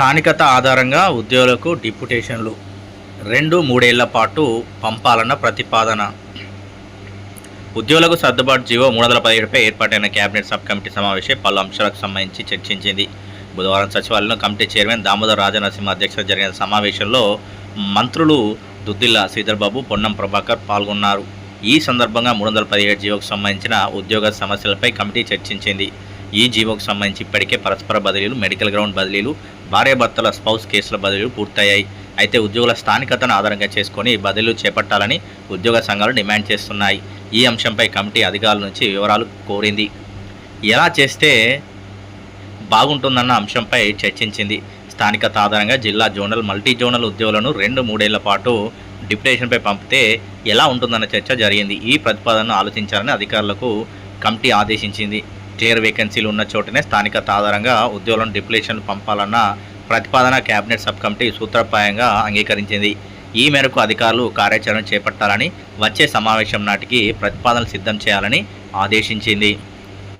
స్థానికత ఆధారంగా ఉద్యోగులకు డిప్యుటేషన్లు రెండు మూడేళ్ళ పాటు పంపాలన్న ప్రతిపాదన. ఉద్యోగులకు సర్దుబాటు జీవో మూడు వందల పదిహేడుపై ఏర్పాటైన కేబినెట్ సబ్ కమిటీ సమావేశం పలు అంశాలకు సంబంధించి చర్చించింది. బుధవారం సచివాలయంలో కమిటీ చైర్మన్ దామోదర్ రాజనరసింహ అధ్యక్షత జరిగిన సమావేశంలో మంత్రులు దుద్దిల్లా శ్రీధర్బాబు పొన్నం ప్రభాకర్ పాల్గొన్నారు. ఈ సందర్భంగా మూడు వందల పదిహేడు జీవోకు సంబంధించిన ఉద్యోగ సమస్యలపై కమిటీ చర్చించింది. ఈ జీవోకు సంబంధించి ఇప్పటికే పరస్పర బదిలీలు మెడికల్ గ్రౌండ్ బదిలీలు భార్యాభర్తల స్పౌస్ కేసుల బదిలీలు పూర్తయ్యాయి. అయితే ఉద్యోగుల స్థానికతను ఆధారంగా చేసుకొని బదిలీలు చేపట్టాలని ఉద్యోగ సంఘాలు డిమాండ్ చేస్తున్నాయి. ఈ అంశంపై కమిటీ అధికారుల నుంచి వివరాలు కోరింది. ఎలా చేస్తే బాగుంటుందన్న అంశంపై చర్చించింది. స్థానికత ఆధారంగా జిల్లా జోనల్ మల్టీ జోనల్ ఉద్యోగులను రెండు మూడేళ్ళ పాటు డిప్యుటేషన్పై పంపితే ఎలా ఉంటుందన్న చర్చ జరిగింది. ఈ ప్రతిపాదనను ఆలోచించాలని అధికారులకు కమిటీ ఆదేశించింది. క్లియర్ వేకెన్సీలు ఉన్న చోటనే స్థానికత ఆధారంగా ఉద్యోగులను డిప్లేషన్ పంపాలన్న ప్రతిపాదన కేబినెట్ సబ్ కమిటీ సూత్రప్రాయంగా అంగీకరించింది. ఈ మేరకు అధికారులు కార్యాచరణ చేపట్టాలని వచ్చే సమావేశం నాటికి ప్రతిపాదనలు సిద్ధం చేయాలని ఆదేశించింది.